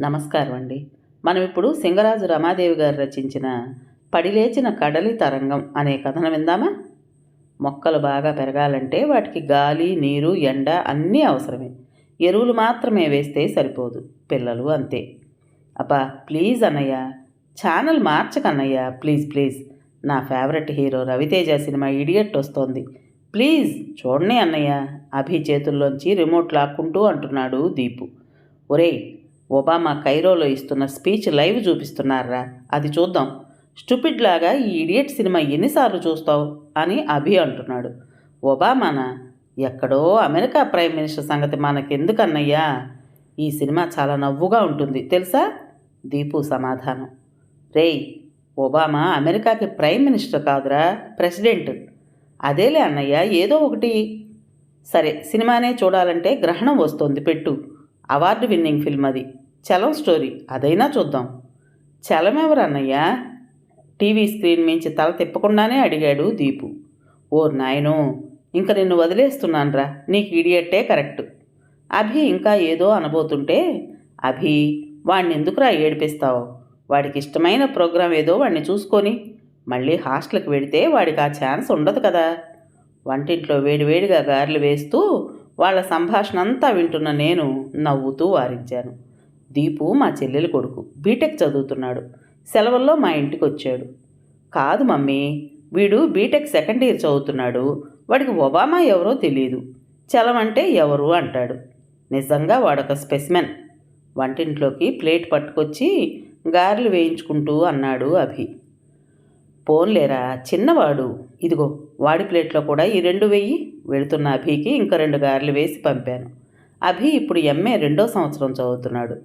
నమస్కారం అండి. మనం ఇప్పుడు సింగరాజు రమాదేవి గారు రచించిన పడిలేచిన కడలి తరంగం అనే కథను విందామా? మొక్కలు బాగా పెరగాలంటే వాటికి గాలి నీరు ఎండ అన్నీ అవసరమే. ఎరువులు మాత్రమే వేస్తే సరిపోదు. పిల్లలు అంతే. అబ్బా ప్లీజ్ అన్నయ్య. ఛానల్ మార్చకన్నయ్య. Please please. నా ఫేవరెట్ హీరో రవితేజ సినిమా ఇడియట్ వస్తోంది. ప్లీజ్ చూడనే అన్నయ్య. అభి చేతుల్లోంచి రిమోట్ లాక్కుంటూ అంటున్నాడు దీపు. ఒరేయ్ ఒబామా కైరోలో ఇస్తున్న స్పీచ్ లైవ్ చూపిస్తున్నారా? అది చూద్దాం. స్టూపిడ్ లాగా ఈ ఇడియట్ సినిమా ఎన్నిసార్లు చూస్తావు? అని అభి అంటున్నాడు. ఒబామానా? ఎక్కడో అమెరికా ప్రైమ్ మినిస్టర్ సంగతి మనకెందుకన్నయ్యా? ఈ సినిమా చాలా నవ్వుగా ఉంటుంది తెలుసా? దీపు సమాధానం. రేయ్ ఒబామా అమెరికాకి ప్రైమ్ మినిస్టర్ కాదురా ప్రెసిడెంట్. అదేలే అన్నయ్య ఏదో ఒకటి. సరే సినిమానే చూడాలంటే గ్రహణం వస్తుంది పెట్టు. అవార్డు విన్నింగ్ ఫిల్మ్ అది. చలం స్టోరీ. అదైనా చూద్దాం. చలం ఎవరు టీవీ స్క్రీన్ మించి తల తిప్పకుండానే అడిగాడు దీపు. ఓ నాయనో ఇంక నిన్ను వదిలేస్తున్నానరా. నీకు ఇడియట్టే కరెక్ట్. అభి ఇంకా ఏదో అనబోతుంటే అభి వాడిని ఎందుకురా ఏడిపిస్తావు? వాడికి ఇష్టమైన ప్రోగ్రాం ఏదో వాడిని చూసుకొని మళ్ళీ హాస్టల్కి వెడితే వాడికి ఆ ఛాన్స్ ఉండదు కదా? వంటింట్లో వేడివేడిగా గారెలు వేస్తూ వాళ్ళ సంభాషణ అంతా వింటున్న నేను నవ్వుతూ వారించాను. దీపు మా చెల్లెలి కొడుకు బీటెక్ చదువుతున్నాడు. సెలవుల్లో మా ఇంటికి వచ్చాడు కాదు మమ్మీ వీడు బీటెక్ సెకండ్ ఇయర్ చదువుతున్నాడు. వాడికి ఒబామా ఎవరో తెలియదు చలమంటే ఎవరు? అంటాడు. నిజంగా వాడొక స్పెసిమెన్. వంటింట్లోకి ప్లేట్ పట్టుకొచ్చి గారెలు వేయించుకుంటూ అన్నాడు అభి. పోన్లేరా? చిన్నవాడు. ఇదిగో వాడి ప్లేట్లో కూడా ఈ రెండు వెయ్యి వెళుతున్న అభికి ఇంకా రెండు గారెలు వేసి పంపాను. అభి ఇప్పుడు ఎంఏ రెండో సంవత్సరం చదువుతున్నాడు.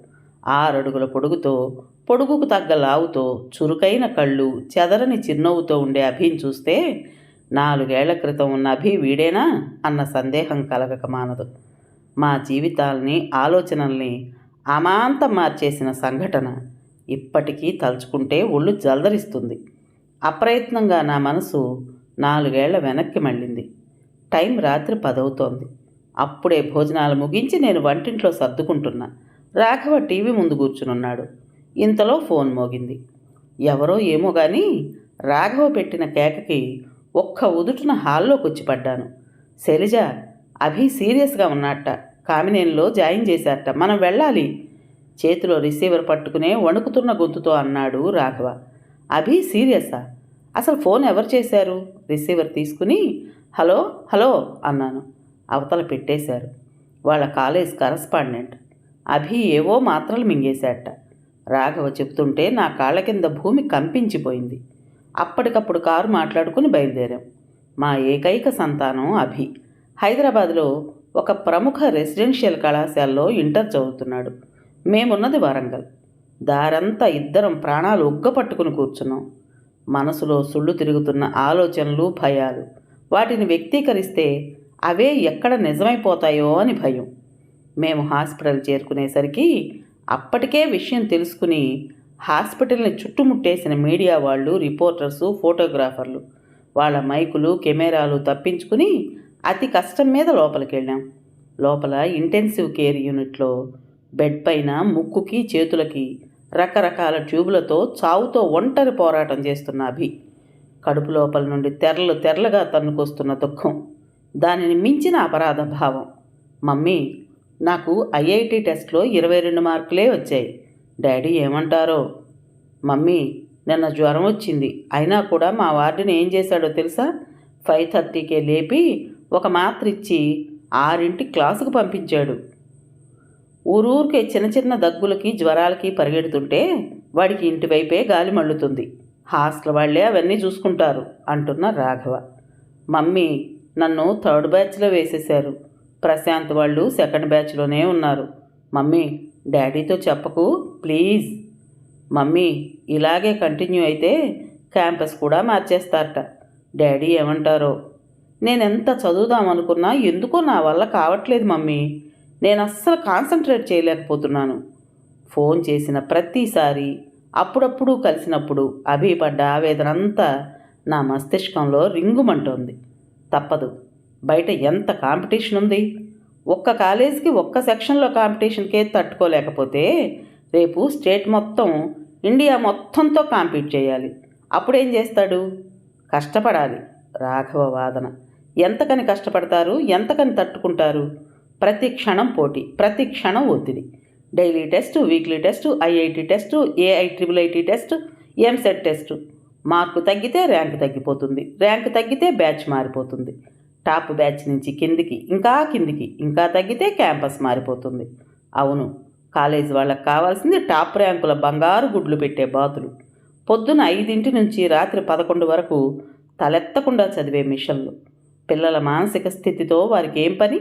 ఆరడుగుల పొడుగుతో పొడుగుకు తగ్గ లావుతో చురుకైన కళ్ళు చెదరని చిరునవ్వుతో ఉండే అభిని చూస్తే నాలుగేళ్ళ క్రితం ఉన్న అభి వీడేనా? అన్న సందేహం కలగక మానదు. మా జీవితాల్ని ఆలోచనల్ని అమాంతం మార్చేసిన సంఘటన. ఇప్పటికీ తలుచుకుంటే ఒళ్ళు జల్దరిస్తుంది. అప్రయత్నంగా నా మనసు నాలుగేళ్ళ వెనక్కి మళ్ళింది. టైం రాత్రి పదవుతోంది. అప్పుడే భోజనాలు ముగించి నేను వంటింట్లో సర్దుకుంటున్నా. రాఘవ టీవీ ముందు కూర్చునున్నాడు. ఇంతలో ఫోన్ మోగింది. ఎవరో ఏమో కానీ రాఘవ పెట్టిన కేకకి ఒక్క ఉదుటున హాల్లోకి వచ్చి పడ్డాను శైలజ అభి సీరియస్గా ఉన్నట్ట కామినేనిలో జాయిన్ చేశారట. మనం వెళ్ళాలి. చేతిలో రిసీవర్ పట్టుకునే వణుకుతున్న గొంతుతో అన్నాడు రాఘవ. అభి సీరియసా? అసలు ఫోన్ ఎవరు చేశారు? రిసీవర్ తీసుకుని హలో హలో అన్నాను. అవతల పెట్టేశారు. వాళ్ళ కాలేజ్ కరస్పాండెంట్. అభి ఏవో మాత్రలు మింగేశాట రాఘవ చెప్తుంటే నా కాళ్ళ కింద భూమి కంపించిపోయింది. అప్పటికప్పుడు కారు మాట్లాడుకుని బయలుదేరాం. మా ఏకైక సంతానం అభి. హైదరాబాద్లో ఒక ప్రముఖ రెసిడెన్షియల్ కళాశాలలో ఇంటర్ చదువుతున్నాడు. మేమున్నది వరంగల్. దారంతా ఇద్దరం ప్రాణాలు ఉగ్గపట్టుకుని కూర్చున్నాం. మనసులో సుళ్ళు తిరుగుతున్న ఆలోచనలు భయాలు. వాటిని వ్యక్తీకరిస్తే అవే ఎక్కడ నిజమైపోతాయో అని భయం. మేము హాస్పిటల్ చేరుకునేసరికి అప్పటికే విషయం తెలుసుకుని హాస్పిటల్ని చుట్టుముట్టేసిన మీడియా వాళ్ళు రిపోర్టర్సు ఫోటోగ్రాఫర్లు వాళ్ళ మైకులు కెమెరాలు తప్పించుకుని అతి కష్టం మీద లోపలికి వెళ్ళాం లోపల ఇంటెన్సివ్ కేర్ యూనిట్లో బెడ్ పైన ముక్కుకి చేతులకి రకరకాల ట్యూబులతో చావుతో ఒంటరి పోరాటం చేస్తున్న అభి. కడుపు లోపల నుండి తెరలు తెరలుగా తన్నుకొస్తున్న దుఃఖం. దానిని మించిన అపరాధ భావం. మమ్మీ నాకు ఐఐటి టెస్ట్లో ఇరవై రెండు మార్కులే వచ్చాయి. డాడీ ఏమంటారో? మమ్మీ నిన్న జ్వరం వచ్చింది. అయినా కూడా మా వార్డుని ఏం చేశాడో తెలుసా? ఫైవ్ థర్టీకే లేపి ఒక మాత్ర ఇచ్చి ఆరింటి క్లాసుకు పంపించాడు. ఊరూరికే చిన్న చిన్న దగ్గులకి జ్వరాలకి పరిగెడుతుంటే వాడికి ఇంటి వైపే గాలి మళ్ళుతుంది. హాస్టల్ వాళ్ళే అవన్నీ చూసుకుంటారు అంటున్న రాఘవ. మమ్మీ నన్ను థర్డ్ బ్యాచ్లో వేసేశారు. ప్రశాంత్ వాళ్ళు సెకండ్ బ్యాచ్లోనే ఉన్నారు. మమ్మీ డాడీతో చెప్పకు ప్లీజ్. మమ్మీ ఇలాగే కంటిన్యూ అయితే క్యాంపస్ కూడా మార్చేస్తారట. డాడీ ఏమంటారో నేను ఎంత చదువుదామనుకున్నా ఎందుకో నా వల్ల కావట్లేదు మమ్మీ. నేను అస్సలు కాన్సన్ట్రేట్ చేయలేకపోతున్నాను. ఫోన్ చేసిన ప్రతిసారి అప్పుడప్పుడు కలిసినప్పుడు అభిపడ్డ ఆవేదన అంతా నా మస్తిష్కంలో రింగుమంటోంది. తప్పదు. బయట ఎంత కాంపిటీషన్ ఉంది? ఒక్క కాలేజీకి ఒక్క సెక్షన్లో కాంపిటీషన్కే తట్టుకోలేకపోతే రేపు స్టేట్ మొత్తం ఇండియా మొత్తంతో కాంపీట్ చేయాలి. అప్పుడేం చేస్తాడు? కష్టపడాలి. రాఘవ వాదన. ఎంతకని కష్టపడతారు? ఎంతకని తట్టుకుంటారు? ప్రతి క్షణం పోటీ ప్రతి క్షణం ఒత్తిడి. Daily test weekly test IIT test AI triple IT test EAMCET test. Mark తగ్గితే ర్యాంక్ తగ్గిపోతుంది ర్యాంక్ తగ్గితే బ్యాచ్ మారిపోతుంది. టాప్ బ్యాచ్ నుంచి కిందికి ఇంకా కిందికి ఇంకా తగ్గితే క్యాంపస్ మారిపోతుంది. అవును కాలేజ్ వాళ్ళకి కావాల్సింది టాప్ ర్యాంకుల బంగారు గుడ్లు పెట్టే బాతులు. పొద్దున ఐదింటి నుంచి రాత్రి పదకొండు వరకు తలెత్తకుండా చదివే మిషన్లు. పిల్లల మానసిక స్థితితో వారికి ఏం పని?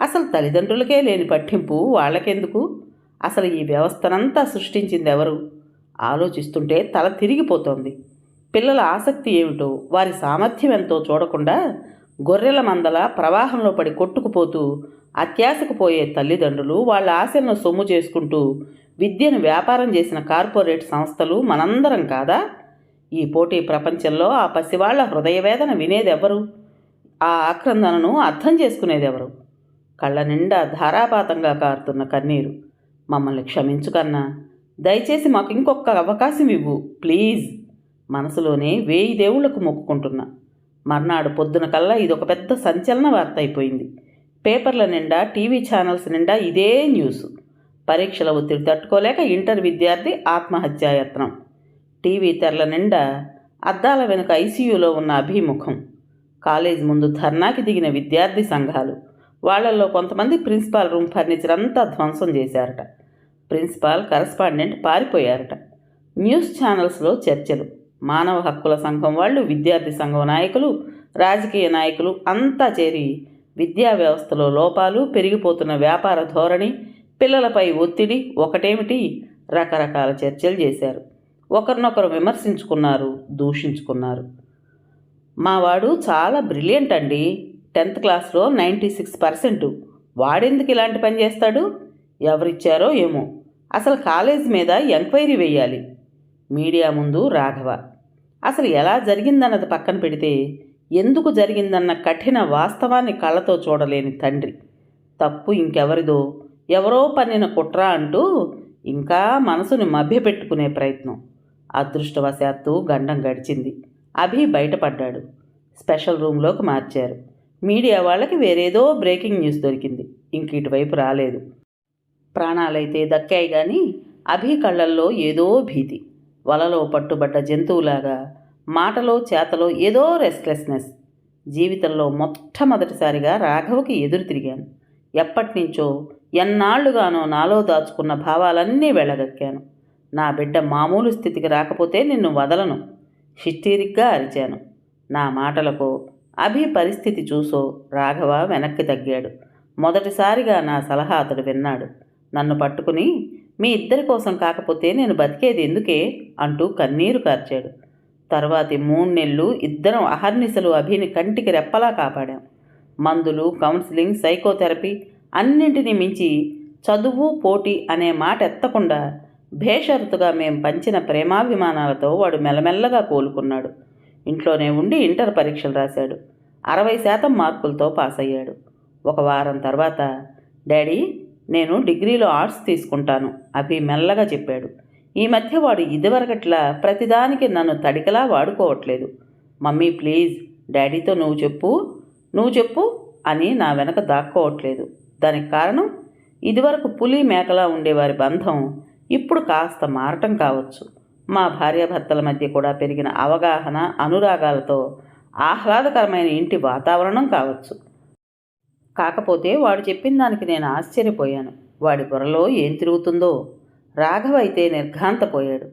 అసలు తల్లిదండ్రులకే లేని పట్టింపు వాళ్ళకెందుకు? అసలు ఈ వ్యవస్థనంతా సృష్టించింది ఎవరు ఆలోచిస్తుంటే తల తిరిగిపోతోంది. పిల్లల ఆసక్తి ఏమిటో వారి సామర్థ్యం ఎంతో చూడకుండా గొర్రెల మందల ప్రవాహంలో పడి కొట్టుకుపోతూ అత్యాశకు పోయే తల్లిదండ్రులు వాళ్ళ ఆశలను సొమ్ము చేసుకుంటూ విద్యను వ్యాపారం చేసిన కార్పొరేట్ సంస్థలు మనందరం కాదా? ఈ పోటీ ప్రపంచంలో ఆ పసివాళ్ళ హృదయవేదన వినేదెవరు? ఆ ఆక్రందనను అర్థం చేసుకునేదెవరు? కళ్ళ నిండా ధారాపాతంగా కారుతున్న కన్నీరు. మమ్మల్ని క్షమించు కన్నా దయచేసి మాకు ఇంకొక అవకాశం ఇవ్వు ప్లీజ్. మనసులోనే వేయి దేవుళ్ళకు మొక్కుకుంటున్నా. మర్నాడు పొద్దున కల్లా ఇదొక పెద్ద సంచలన వార్త అయిపోయింది. పేపర్ల నిండా టీవీ ఛానల్స్ నిండా ఇదే న్యూస్. పరీక్షల ఒత్తిడి తట్టుకోలేక ఇంటర్ విద్యార్థి ఆత్మహత్యాయత్నం టీవీ తెరల నిండా అద్దాల వెనుక ఐసీయూలో ఉన్న అభిముఖం. కాలేజ్ ముందు ధర్నాకి దిగిన విద్యార్థి సంఘాలు. వాళ్ళల్లో కొంతమంది ప్రిన్సిపాల్ రూమ్ ఫర్నిచర్ అంతా ధ్వంసం చేశారట. Principal correspondent పారిపోయారట. న్యూస్ ఛానల్స్లో చర్చలు. మానవ హక్కుల సంఘం వాళ్ళు విద్యార్థి సంఘం నాయకులు రాజకీయ నాయకులు అంతా చేరి విద్యా వ్యవస్థలో లోపాలు పెరిగిపోతున్న వ్యాపార ధోరణి పిల్లలపై ఒత్తిడి ఒకటేమిటి? రకరకాల చర్చలు చేశారు. ఒకరినొకరు విమర్శించుకున్నారు దూషించుకున్నారు. మావాడు చాలా బ్రిలియంట్ అండి. టెన్త్ క్లాస్లో నైంటీ సిక్స్ పర్సెంట్. వాడెందుకు ఇలాంటి పని చేస్తాడు? ఎవరిచ్చారో ఏమో. అసలు కాలేజ్ మీద ఎంక్వైరీ వేయాలి మీడియా ముందు రాఘవ. అసలు ఎలా జరిగిందన్నది పక్కన పెడితే ఎందుకు జరిగిందన్న కఠిన వాస్తవాన్ని కళ్ళతో చూడలేని తండ్రి. తప్పు ఇంకెవరిదో ఎవరో పన్నిన కుట్ర అంటూ ఇంకా మనసుని మభ్యపెట్టుకునే ప్రయత్నం. అదృష్టవశాత్తు గండం గడిచింది. అభి బయటపడ్డాడు. స్పెషల్ రూమ్లోకి మార్చారు. మీడియా వాళ్ళకి వేరేదో బ్రేకింగ్ న్యూస్ దొరికింది. ఇంక ఇటువైపు రాలేదు. ప్రాణాలైతే దక్కాయి కానీ అభి కళ్ళల్లో ఏదో భీతి. వలలో పట్టుబడ్డ జంతువులాగా మాటలో చేతలో ఏదో రెస్ట్లెస్నెస్ జీవితంలో మొట్టమొదటిసారిగా రాఘవకి ఎదురు తిరిగాను. ఎప్పటినుంచో ఎన్నాళ్ళుగానో నాలో దాచుకున్న భావాలన్నీ వెళ్ళగక్కాను నా బిడ్డ మామూలు స్థితికి రాకపోతే నిన్ను వదలను. హిస్టీరిక్గా అరిచాను. నా మాటలకు అభి పరిస్థితి చూసో రాఘవ వెనక్కి తగ్గాడు. మొదటిసారిగా నా సలహా అతడు విన్నాడు. నన్ను పట్టుకుని మీ ఇద్దరి కోసం కాకపోతే నేను బతికేది ఎందుకే? అంటూ కన్నీరు కార్చాడు. తర్వాతి మూడు నెలలు ఇద్దరం అహర్నిశలు అభిని కంటికి రెప్పలా కాపాడాం. మందులు కౌన్సిలింగ్ సైకోథెరపీ అన్నింటినీ మించి చదువు పోటీ అనే మాట ఎత్తకుండా భేషరతుగా మేం పంచిన ప్రేమాభిమానాలతో వాడు మెల్లమెల్లగా కోలుకున్నాడు. ఇంట్లోనే ఉండి ఇంటర్ పరీక్షలు రాశాడు. అరవై శాతం మార్కులతో పాస్ అయ్యాడు ఒక వారం తర్వాత డాడీ నేను డిగ్రీలో ఆర్ట్స్ తీసుకుంటాను అభి మెల్లగా చెప్పాడు. ఈ మధ్య వాడు ఇదివరకట్లా ప్రతిదానికి నన్ను తడికలా వాడుకోవట్లేదు. మమ్మీ ప్లీజ్ డాడీతో నువ్వు చెప్పు నువ్వు చెప్పు అని నా వెనక దాక్కోవట్లేదు. దానికి కారణం ఇదివరకు పులి మేకలా ఉండేవారి బంధం ఇప్పుడు కాస్త మారటం కావచ్చు. మా భార్యాభర్తల మధ్య కూడా పెరిగిన అవగాహన అనురాగాలతో ఆహ్లాదకరమైన ఇంటి వాతావరణం కావచ్చు. కాకపోతే వాడు చెప్పిన దానికి నేను ఆశ్చర్యపోయాను. వాడి బుర్రలో ఏం తిరుగుతుందో? రాఘవ అయితే నిర్ఘాంతపోయాడు.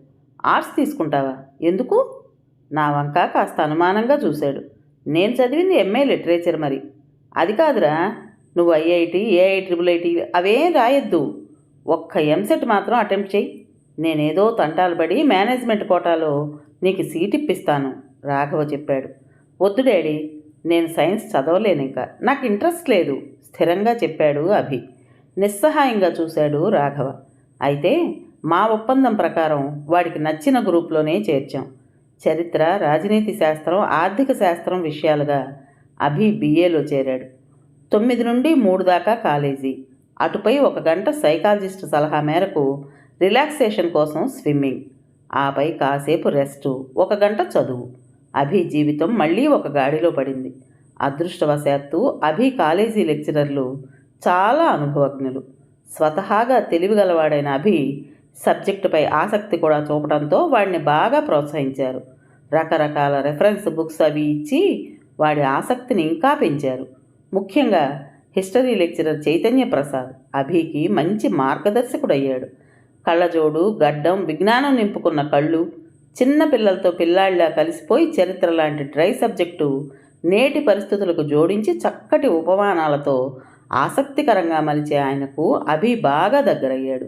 ఆర్ట్స్ తీసుకుంటావా? ఎందుకు? నా వంక కాస్త అనుమానంగా చూశాడు. నేను చదివింది ఎంఏ లిటరేచర్ మరి. అది కాదురా. నువ్వు ఐఐటి ఏఐ ట్రిపుల్ ఐటి అవేం రాయొద్దు. ఒక్క ఎంసెట్ మాత్రం అటెంప్ట్ చేయి నేనేదో తంటాలు పడి మేనేజ్మెంట్ కోటాలో నీకు సీట్ ఇప్పిస్తాను రాఘవ చెప్పాడు. వద్దు డాడీ నేను సైన్స్ చదవలేను ఇంకా. నాకు ఇంట్రెస్ట్ లేదు స్థిరంగా చెప్పాడు అభి. నిస్సహాయంగా చూశాడు రాఘవ. అయితే మా ఒప్పందం ప్రకారం వాడికి నచ్చిన గ్రూప్లోనే చేర్చాం. చరిత్ర రాజనీతి శాస్త్రం ఆర్థిక శాస్త్రం విషయాలుగా అభి బీఏలో చేరాడు. తొమ్మిది నుండి మూడు దాకా కాలేజీ. అటుపై ఒక గంట సైకాలజిస్ట్ సలహా మేరకు రిలాక్సేషన్ కోసం స్విమ్మింగ్. ఆపై కాసేపు రెస్ట్ ఒక గంట చదువు. అభి జీవితం మళ్ళీ ఒక గాడిలో పడింది. అదృష్టవశాత్తు అభి కాలేజీ లెక్చరర్లు చాలా అనుభవజ్ఞులు. స్వతహాగా తెలివిగలవాడైన అభి సబ్జెక్టుపై ఆసక్తి కూడా చూపడంతో వాడిని బాగా ప్రోత్సహించారు. రకరకాల రెఫరెన్స్ బుక్స్ అవి ఇచ్చి వాడి ఆసక్తిని ఇంకా పెంచారు. ముఖ్యంగా హిస్టరీ లెక్చరర్ చైతన్య ప్రసాద్ అభికి మంచి మార్గదర్శకుడయ్యాడు. కళ్ళజోడు గడ్డం విజ్ఞానం నింపుకున్న కళ్ళు చిన్న పిల్లలతో పిల్లాళ్ళ కలిసిపోయి చరిత్ర లాంటి డ్రై సబ్జెక్టు నేటి పరిస్థితులకు జోడించి చక్కటి ఉపమానాలతో ఆసక్తికరంగా మలిచే ఆయనకు అభి బాగా దగ్గరయ్యాడు.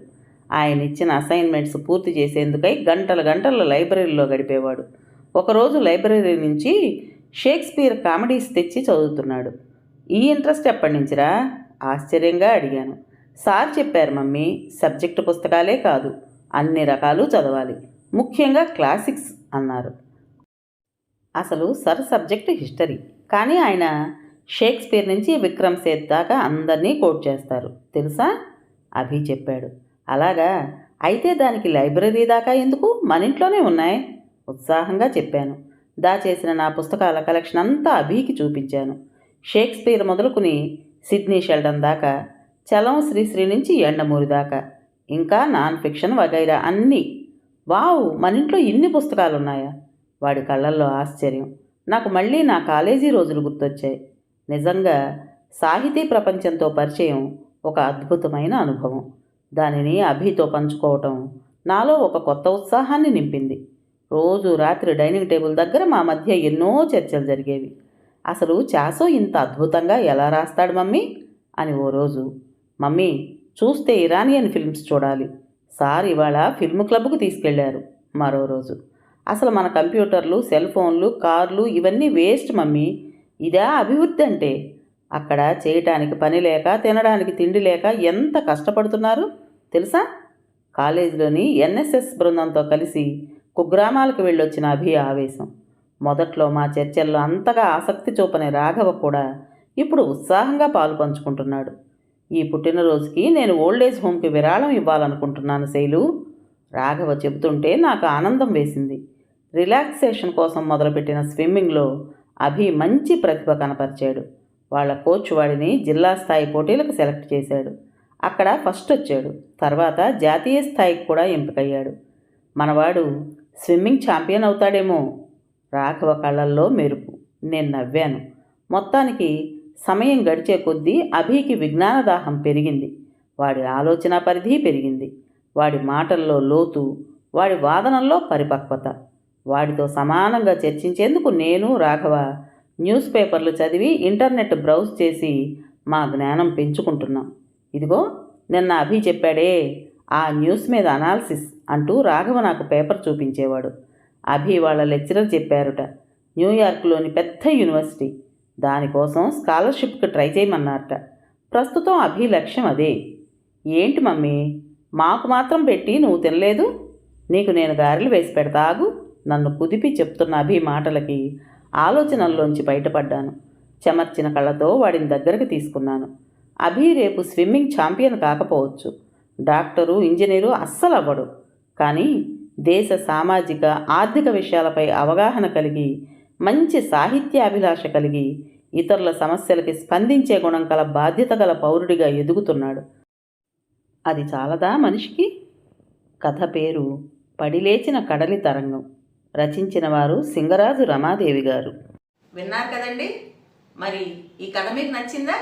ఆయన ఇచ్చిన అసైన్మెంట్స్ పూర్తి చేసేందుకై గంటల గంటల లైబ్రరీలో గడిపేవాడు. ఒకరోజు లైబ్రరీ నుంచి షేక్స్పియర్ కామెడీస్ తెచ్చి చదువుతున్నాడు. ఈ ఇంట్రెస్ట్ ఎప్పటి నుంచిరా? ఆశ్చర్యంగా అడిగాను. సార్ చెప్పారు మమ్మీ సబ్జెక్టు పుస్తకాలే కాదు అన్ని రకాలు చదవాలి. ముఖ్యంగా క్లాసిక్స్ అన్నారు. అసలు సర్ సబ్జెక్టు హిస్టరీ. కానీ ఆయన షేక్స్పియర్ నుంచి విక్రమ్ సేత్ దాకా అందరినీ కోట్ చేస్తారు. తెలుసా? అభి చెప్పాడు. అలాగా? అయితే దానికి లైబ్రరీ దాకా ఎందుకు? మన ఇంట్లోనే ఉన్నాయి? ఉత్సాహంగా చెప్పాను. దాచేసిన నా పుస్తకాల కలెక్షన్ అంతా అభికి చూపించాను. షేక్స్పియర్ మొదలుకుని సిడ్నీ షెల్డన్ దాకా చలం శ్రీశ్రీ నుంచి ఎండమూరి దాకా ఇంకా నాన్ ఫిక్షన్ వగైరా అన్నీ వావ్ మన ఇంట్లో ఇన్ని పుస్తకాలు ఉన్నాయా వాడి కళ్ళల్లో ఆశ్చర్యం. నాకు మళ్ళీ నా కాలేజీ రోజులు గుర్తొచ్చాయి. నిజంగా సాహితీ ప్రపంచంతో పరిచయం ఒక అద్భుతమైన అనుభవం. దానిని అభితో పంచుకోవటం నాలో ఒక కొత్త ఉత్సాహాన్ని నింపింది. రోజు రాత్రి డైనింగ్ టేబుల్ దగ్గర మా మధ్య ఎన్నో చర్చలు జరిగేవి. అసలు చాసో ఇంత అద్భుతంగా ఎలా రాస్తాడు మమ్మీ? అని ఓ రోజు మమ్మీ చూస్తే ఇరానియన్ ఫిల్మ్స్ చూడాలి. సార్ ఇవాళ ఫిల్మ్ క్లబ్కు తీసుకెళ్ళారు మరో రోజు. అసలు మన కంప్యూటర్లు సెల్ ఫోన్లు కార్లు ఇవన్నీ వేస్ట్ మమ్మీ. ఇదా అభివృద్ధి అంటే. అక్కడ చేయటానికి పని లేక తినడానికి తిండి లేక ఎంత కష్టపడుతున్నారు? తెలుసా? కాలేజీలోని ఎన్ఎస్ఎస్ బృందంతో కలిసి కుగ్రామాలకు వెళ్ళొచ్చిన అభి ఆవేశం. మొదట్లో మా చర్చల్లో అంతగా ఆసక్తి చూపని రాఘవ కూడా ఇప్పుడు ఉత్సాహంగా పాలు పంచుకుంటున్నాడు. ఈ పుట్టినరోజుకి నేను ఓల్డేజ్ హోమ్కి విరాళం ఇవ్వాలనుకుంటున్నాను శైలు. రాఘవ చెబుతుంటే నాకు ఆనందం వేసింది. రిలాక్సేషన్ కోసం మొదలుపెట్టిన స్విమ్మింగ్లో అభి మంచి ప్రతిభ కనపరిచాడు. వాళ్ళ కోచ్ వాడిని జిల్లా స్థాయి పోటీలకు సెలెక్ట్ చేశాడు. అక్కడ ఫస్ట్ వచ్చాడు. తర్వాత జాతీయ స్థాయికి కూడా ఎంపికయ్యాడు. మనవాడు స్విమ్మింగ్ ఛాంపియన్ అవుతాడేమో. రాఘవ కళ్ళల్లో మెరుపు. నేను నవ్వాను. మొత్తానికి సమయం గడిచే కొద్దీ అభికి విజ్ఞానదాహం పెరిగింది. వాడి ఆలోచన పరిధి పెరిగింది. వాడి మాటల్లో లోతు వాడి వాదనల్లో పరిపక్వత. వాడితో సమానంగా చర్చించేందుకు నేను రాఘవ న్యూస్ పేపర్లు చదివి ఇంటర్నెట్ బ్రౌజ్ చేసి మా జ్ఞానం పెంచుకుంటున్నాం. ఇదిగో నిన్న అభి చెప్పాడే ఆ న్యూస్ మీద అనాలిసిస్ అంటూ రాఘవ నాకు పేపర్ చూపించేవాడు. అభి వాళ్ళ లెక్చరర్ చెప్పారుట. న్యూయార్క్లోని పెద్ద యూనివర్సిటీ. దానికోసం స్కాలర్షిప్కి ట్రై చేయమన్నారట. ప్రస్తుతం అభి లక్ష్యం అదే. ఏంటి మమ్మీ? మాకు మాత్రం పెట్టి నువ్వు తినలేదు? నీకు నేను గారెలు వేసి పెడతాగు నన్ను కుదిపి చెప్తున్న అభి మాటలకి ఆలోచనల్లోంచి బయటపడ్డాను. చెమర్చిన కళ్ళతో వాడిని దగ్గరకు తీసుకున్నాను. అభి రేపు స్విమ్మింగ్ ఛాంపియన్ కాకపోవచ్చు. డాక్టరు ఇంజనీరు అస్సలు అవ్వడు కానీ దేశ సామాజిక ఆర్థిక విషయాలపై అవగాహన కలిగి మంచి సాహిత్యాభిలాష కలిగి ఇతరుల సమస్యలకి స్పందించే గుణం కల బాధ్యత గల పౌరుడిగా ఎదుగుతున్నాడు. అది చాలదా మనిషికి? కథ పేరు పడిలేచిన కడలి తరంగం. రచించిన వారు సింగరాజు రమాదేవి గారు. విన్నారు కదండి? మరి ఈ కథ మీకు నచ్చిందా?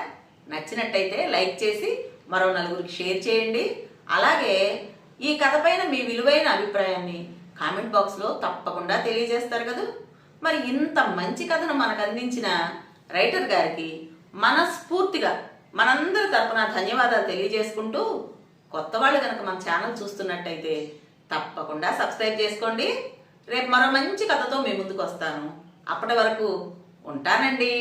నచ్చినట్టయితే లైక్ చేసి మరో నలుగురికి షేర్ చేయండి. అలాగే ఈ కథ పైన మీ విలువైన అభిప్రాయాన్ని కామెంట్ బాక్స్లో తప్పకుండా తెలియజేస్తారు కదా? మరి ఇంత మంచి కథను మనకు అందించిన రైటర్ గారికి మనస్ఫూర్తిగా మనందరి తరపున ధన్యవాదాలు తెలియజేసుకుంటూ కొత్త వాళ్ళు కనుక మన ఛానల్ చూస్తున్నట్టయితే తప్పకుండా సబ్స్క్రైబ్ చేసుకోండి. రేపు మరో మంచి కథతో మీ ముందుకు వస్తాను. అప్పటి వరకు ఉంటానండి.